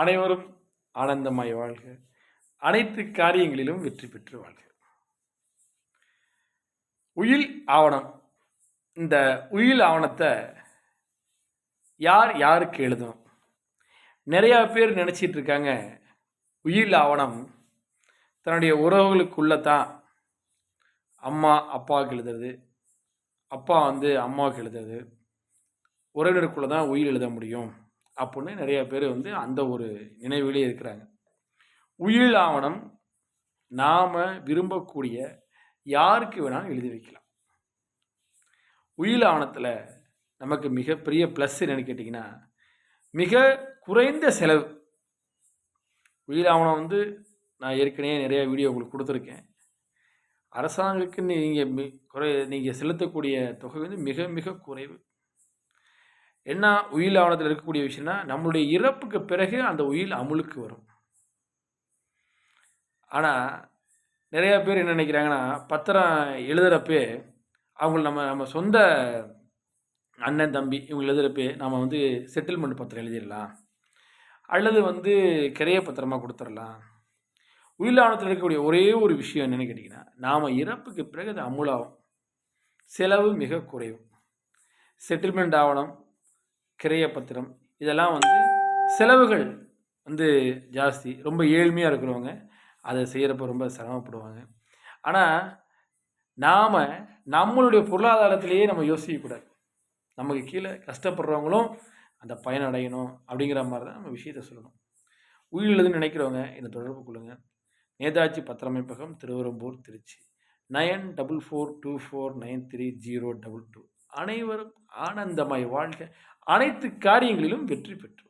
அனைவரும் ஆனந்தமாய் வாழ்க. அனைத்து காரியங்களிலும் வெற்றி பெற்று வாழ்க. உயில் ஆவணம். இந்த உயில் ஆவணத்தை யார் யாருக்கு எழுதணும்? நிறையா பேர் நினச்சிட்டு இருக்காங்க உயில் ஆவணம் தன்னுடைய உறவுகளுக்குள்ளே தான் அம்மா அப்பாவுக்கு எழுதுறது. அப்பா வந்து அம்மாவுக்கு எழுதுறது. உறவினருக்குள்ளே தான் உயிர் எழுத முடியும். அப்படின்னு நிறைய பேர் வந்து அந்த ஒரு நினைவிலே இருக்கிறாங்க. உயிர் ஆவணம் நாம் விரும்பக்கூடிய யாருக்கு வேணாலும் எழுதி வைக்கலாம். உயிர் ஆவணத்தில் நமக்கு மிகப்பெரிய ப்ளஸ் என்னன்னு கேட்டிங்கன்னா மிக குறைந்த செலவு. உயிர் ஆவணம் வந்து நான் ஏற்கனவே நிறைய வீடியோ உங்களுக்கு கொடுத்துருக்கேன். அரசாங்கத்துக்கு நீங்கள் மி குறை நீங்கள் செலுத்தக்கூடிய தொகை வந்து மிக மிக குறைவு. என்ன உயில் ஆவணத்தில் இருக்கக்கூடிய விஷயம்னா நம்மளுடைய இறப்புக்கு பிறகு அந்த உயில் அமுலுக்கு வரும். ஆனால் நிறையா பேர் என்ன நினைக்கிறாங்கன்னா பத்திரம் எழுதுகிறப்பே அவங்க நம்ம நம்ம சொந்த அண்ணன் தம்பி இவங்க எழுதுகிறப்பே நம்ம வந்து செட்டில்மெண்ட் பத்திரம் எழுதிடலாம். அல்லது வந்து கிரைய பத்திரமாக கொடுத்துடலாம். உயில் ஆவணத்தில் இருக்கக்கூடிய ஒரே ஒரு விஷயம் என்னென்னு கேட்டிங்கன்னா நாம் இறப்புக்கு பிறகு அது அமுலாகும். செலவு மிக குறைவு. செட்டில்மெண்ட் ஆவணம் கிரைய பத்திரம் இதெல்லாம் வந்து செலவுகள் வந்து ஜாஸ்தி. ரொம்ப ஏழ்மையாக இருக்கிறவங்க அதை செய்கிறப்ப ரொம்ப சிரமப்படுவாங்க. ஆனால் நாம் நம்மளுடைய பொருளாதாரத்திலேயே நம்ம யோசிக்கக்கூடாது நமக்கு கீழே கஷ்டப்படுறவங்களும் அந்த பயனடையணும் அப்படிங்கிற மாதிரி தான் நம்ம விஷயத்தை சொல்லணும். உயிரிழதுன்னு நினைக்கிறவங்க இந்த தொடர்பு கொள்ளுங்கள் Netaji பத்திரமைப்பகம் Thiruverumbur Trichy. Nine double four two four nine three zero double two. அனைவரும் ஆனந்தமாய் வாழ்க. அனைத்து காரியங்களிலும் வெற்றி பெற்று